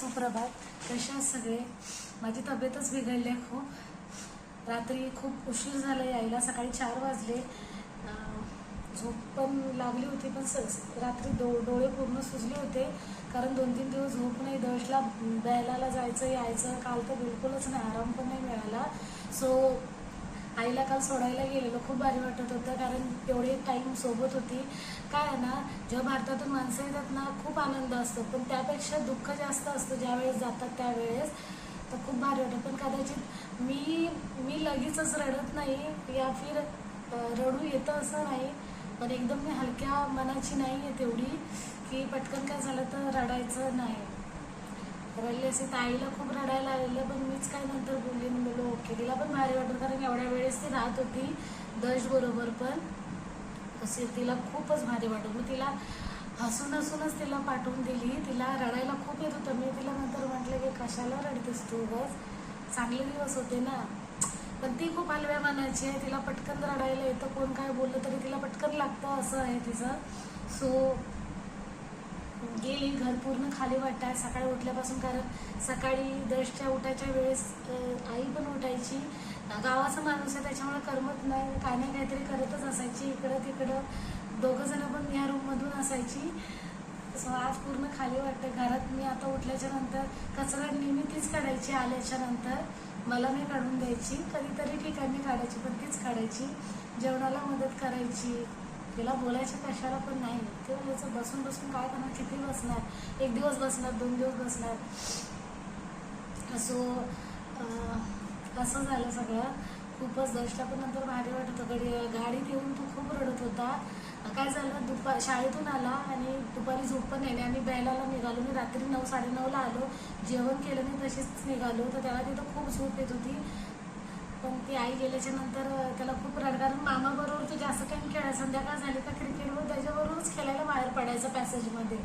सुप्रभात. कशा सगळे? माझी तब्येतच बिघडली आहे खूप. रात्री खूप उशीर झाला यायला सकाळी चार वाजले. झोप पण लागली होती पण स रात्री डो डोळे पूर्ण सुजले होते. कारण दोन तीन दिवस झोप नाही दशला बेलाला जायचं यायचं काल तर बिलकुलच नाही आराम पण नाही मिळाला. सो आईला काल सोडायला गेलेलो खूप भारी वाटत होतं कारण एवढे टाईम सोबत होती. काय आहे ना जेव्हा भारतातून माणसं येतात ना खूप आनंद असतो. पण त्यापेक्षा दुःख जास्त असतं ज्यावेळेस जातात त्यावेळेस. तर खूप भारी वाटतं. पण कदाचित मी मी लगेचच रडत नाही या फिर रडू येतं असं नाही. पण एकदम मी हलक्या मनाची नाही आहे तेवढी की पटकन काय झालं तर रडायचं नाही. रडली असे ताईला खूप रडायला आलेलं पण मीच काय नंतर बोलली मी बोललो ओके. तिला पण भारी वाटलं कारण एवढ्या वेळेस ती राहत होती दश बरोबर पण तसे तिला खूपच भारी वाटत मी तिला हसून हसूनच तिला पाठवून दिली. तिला रडायला खूप येत होतं. मी तिला नंतर म्हटलं की कशाला रडतेस तू बस चांगले दिवस होते ना. पण ती खूप हलव्या मानायची आहे. तिला पटकन रडायला येतं. कोण काय बोललं तरी तिला पटकन लागतं असं आहे तिचं. सो गेली घर पूर्ण खाली वाटत आहे सकाळी उठल्यापासून कारण सकाळी दशच्या उठायच्या वेळेस आई पण उठायची. गावाचा माणूस आहे त्याच्यामुळे करमत नाही काय नाही काहीतरी करतच असायची. इकडं तिकडं दोघं जण पण या रूममधून असायची. सो आज पूर्ण खाली वाटतं घरात मी आता उठल्याच्या नंतर कचरा नेहमी तीच काढायची आल्याच्यानंतर. मला नाही काढून द्यायची. कधीतरी ठिकाणी काढायची पण तीच काढायची. जेवणाला मदत करायची. तिला बोलायच्या कशाला पण नाही. ते म्हणजे याचं बसून बसून काय करणार? किती बसणार? एक दिवस बसणार दोन दिवस बसणार? असो असं झालं सगळं. खूपच दशला पण नंतर भारी वाटत होतं. गाडीत येऊन तो खूप रडत होता. काय झालं? दुपार शाळेतून आला आणि दुपारी झोप पण येणे आणि बेलाला निघालो. मी रात्री नऊ साडेनऊला आलो. जेवण केलं मी तशीच निघालो. तर त्याला तिथं खूप झोप येत होती. पण ती आई गेल्याच्यानंतर त्याला खूप रड कारण मामाबरोबर तो जास्त टाइम खेळायचा संध्याकाळ झाली तर क्रिकेटवर त्याच्याबरोबरच खेळायला बाहेर पडायचं पॅसेजमध्ये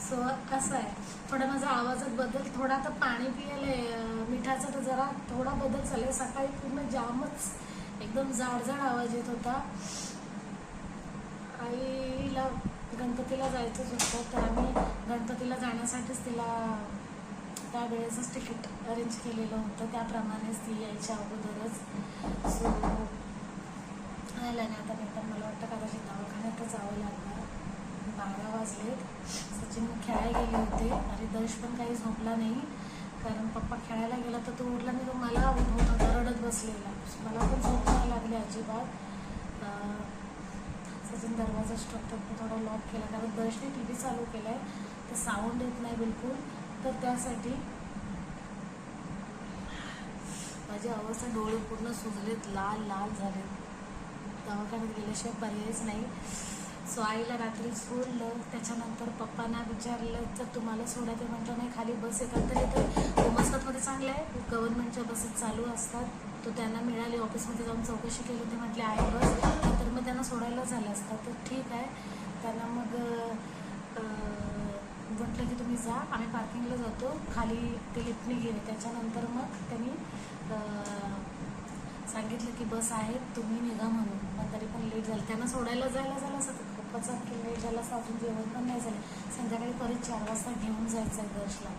सो असं आहे. थोडा माझा आवाजात बदल थोडा आता पाणी पियाला आहे मिठाचा तर जरा थोडा बदल झालाय. सकाळी पूर्ण जामच एकदम जाडजाड आवाज येत होता. आईला गणपतीला जायचंच होतं तर आम्ही गणपतीला जाण्यासाठीच तिला त्यावेळेसच तिकीट अरेंज केलेलं होतं. त्याप्रमाणेच ती यायच्या अगोदरच. सो आलं नाही आता नाही तर मला वाटतं कदाचित दवाखान्यातच जावं लागणार. बारा वाजले सचिन खेळायला गेले होते आणि दश पण काही झोपला नाही. कारण पप्पा खेळायला गेला तर तो उठला नाही तो मला उठवत होता रडत बसलेला. मला पण झोप नाही लागली अजिबात. सचिन दरवाजा स्टॉप थोडा लॉक केला. कारण दशने टी व्ही चालू केला आहे तर साऊंड येत नाही बिलकुल. तर त्यासाठी माझी अवस्था डोळे पूर्ण सुजलेत लाल लाल झाले दवाखान्यात गेल्याशिवाय पर्यायच नाही. सो आईला रात्री सोडलं त्याच्यानंतर पप्पांना विचारलं तर तुम्हाला सोडायचं म्हटलं नाही खाली बस एखादं तर इथे चांगलं आहे. गव्हर्नमेंटच्या बसेस चालू असतात. तो त्यांना मिळाली. ऑफिसमध्ये जाऊन चौकशी केली. ते म्हटले आहे बस. तर मग त्यांना सोडायला झालं असतं. तर ठीक आहे त्यांना मग अं, म्हटलं की तुम्ही जा आम्ही पार्किंगला जातो. खाली ते लिफ्टने गेले त्याच्यानंतर मग त्यांनी सांगितलं की बस आहे तुम्ही निघा म्हणून. पण तरी पण लेट झालं. त्यांना सोडायला जायला झालं असं. खूपच आणखी लेट झालं असं. अजून जेवण पण नाही झालं. संध्याकाळी परत चार वाजता घेऊन जायचं आहे दर्शला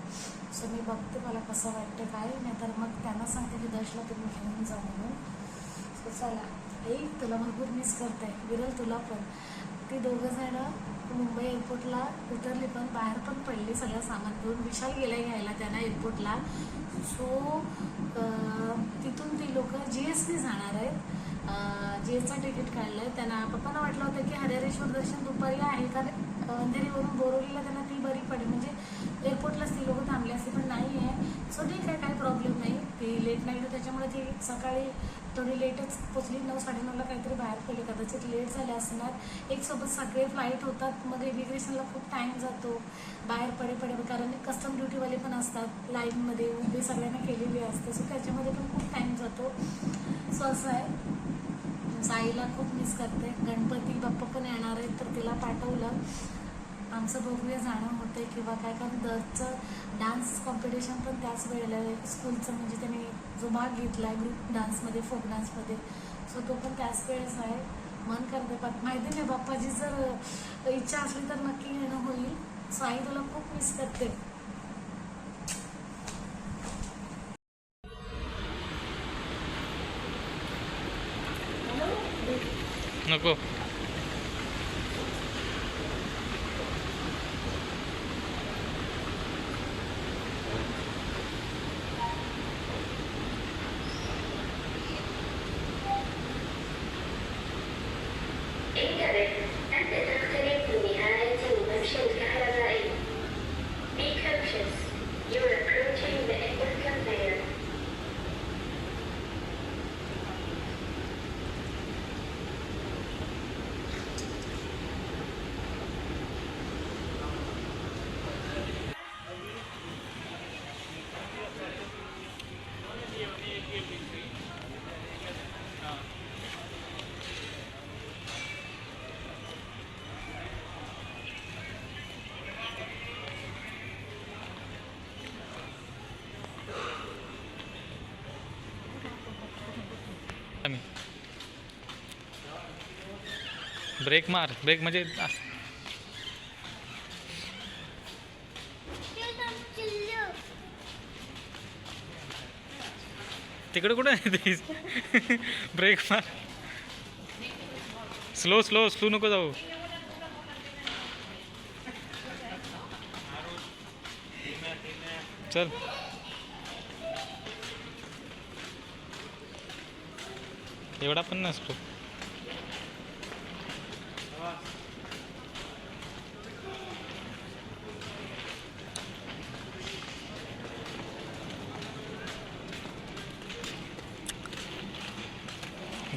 सो मी बघते मला कसं वाटतं काय. नाही तर मग त्यांना सांगते की दर्शला तुम्ही घेऊन जा म्हणून. सो चला. आई तुला भरपूर मिस करते. विरल तुला पण. ती दोघं जण मुंबई एअरपोर्टला उतरली पण बाहेर पण पडली सगळं सामान घेऊन. विशाल गेला घ्यायला त्यांना एअरपोर्टला सो तिथून ती लोक जी एस टी जाणार आहेत. जी एसचं तिकीट काढलं आहे त्यांना पप्पांना वाटलं होतं की हरेरेश्वर दर्शन दुपारी आहे. कारण अंधेरीवरून बोरवलीला त्यांना ती बरी पडेल. म्हणजे एअरपोर्टलाच ती लोकं थांबली असते पण नाही आहे सो ठीक आहे काही प्रॉब्लेम नाही. ती लेट नाईट त्याच्यामुळे ती सकाळी थोडी लेटच पोचली नऊ साडेनऊला काहीतरी बाहेर पडले कदाचित लेट झाले असणार. एक सोबत सगळे फ्लाईट होतात मग इमिग्रेशनला खूप टाईम जातो. बाहेर पडे पडे कारण कस्टम ड्युटीवाले पण असतात लाईनमध्ये उभी सगळ्यांना केलेली असते. सो त्याच्यामध्ये पण खूप टाईम जातो. सो असं आहे. साईला खूप मिस करते. गणपती बाप्पा पण येणार आहेत तर तिला पाठवलं. आमचं बघूया जाणं होतं किंवा काय कारण दरचं डान्स कॉम्पिटिशन पण त्याच वेळेला आहे. स्कूलचं म्हणजे त्यांनी जो भाग घेतला आहे ग्रुप डान्समध्ये फोक डान्समध्ये सो तो पण त्याच वेळेस आहे. मन करते पण माहिती नाही बाप्पाची जर इच्छा असली तर नक्की येणं होईल. सो आई तुला खूप मिस करते. नको. ब्रेक मार ब्रेक म्हणजे तिकडे कुठे आहे ब्रेक मार. स्लो स्लो स्लो नको जाऊ. चल. एवढा पण नसतो.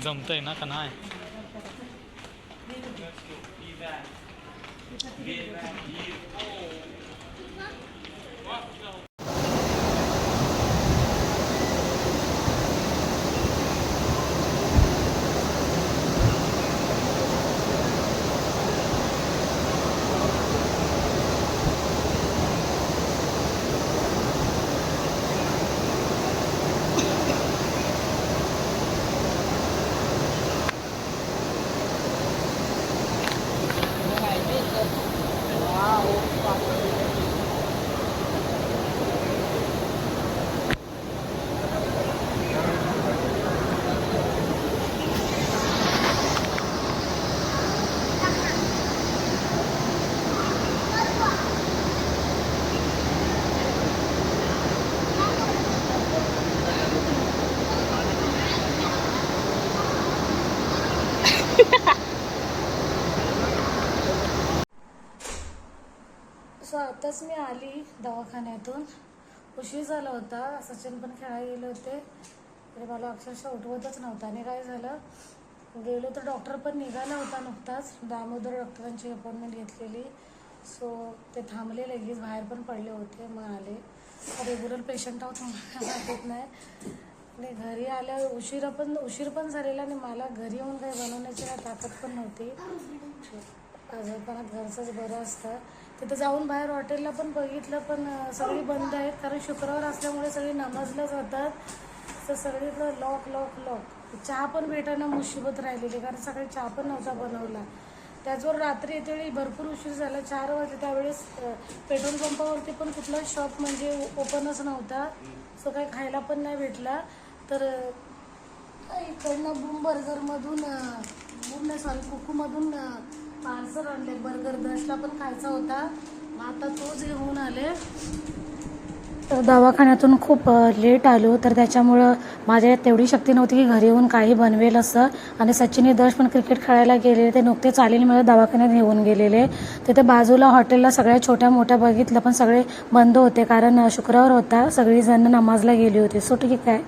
जमतंय ना का नाही? सो मी आली दवाखान्यातून. उशीर झाला होता. सचिन पण खेळायला गेले होते. तरी मला अक्षरशः उठवतच नव्हता आणि काय झालं? गेलो तर डॉक्टर पण निघाला होता नुकताच. दामोदर डॉक्टरांची अपॉइंटमेंट घेतलेली. सो ते थांबले लगेच. बाहेर पण पडले होते. मग आले. रेग्युलर पेशंट आहोत मला वाटत नाही. आणि घरी आल्या उशीर पण उशीर पण झालेला आणि मला घरी येऊन काही बनवण्याची काय ताकद पण नव्हती. आजारपणात घरचंच बरं असतं. तिथं जाऊन बाहेर हॉटेलला पण बघितलं पण सगळी बंद आहेत. कारण शुक्रवार असल्यामुळे सगळी नमाजला जातात तर सगळीकडं लॉक लॉक लॉक चहा पण भेटायला मुशिबत राहिलेली कारण सकाळी चहा पण नव्हता बनवला. त्याचवर रात्री येतेवेळी भरपूर उशीर झाला. चार वाजले. त्यावेळेस पेट्रोल पंपावरती पण कुठला शॉप म्हणजे ओपनच नव्हता. सो काही खायला पण नाही भेटला. तर इकडनं बूम बर्गरमधून अं, बूम नाही सॉरी कुकूमधून पार्सल आणले बर्गर दशला पण खायचा होता. मग आता तोच घेऊन आले दवाखान्यातून खूप लेट आलो. तर त्याच्यामुळं माझ्या तेवढी शक्ती नव्हती की घरी येऊन काही बनवेल असं. आणि सचिनी दश पण क्रिकेट खेळायला गेलेले. ते नुकतेच आलेले मला दवाखान्यात घेऊन गेलेले. तिथे बाजूला हॉटेलला सगळ्या छोट्या मोठ्या बघितलं पण सगळे बंद होते. कारण शुक्रवार होता. सगळीजण नमाजला गेली होती. सो ठीक आहे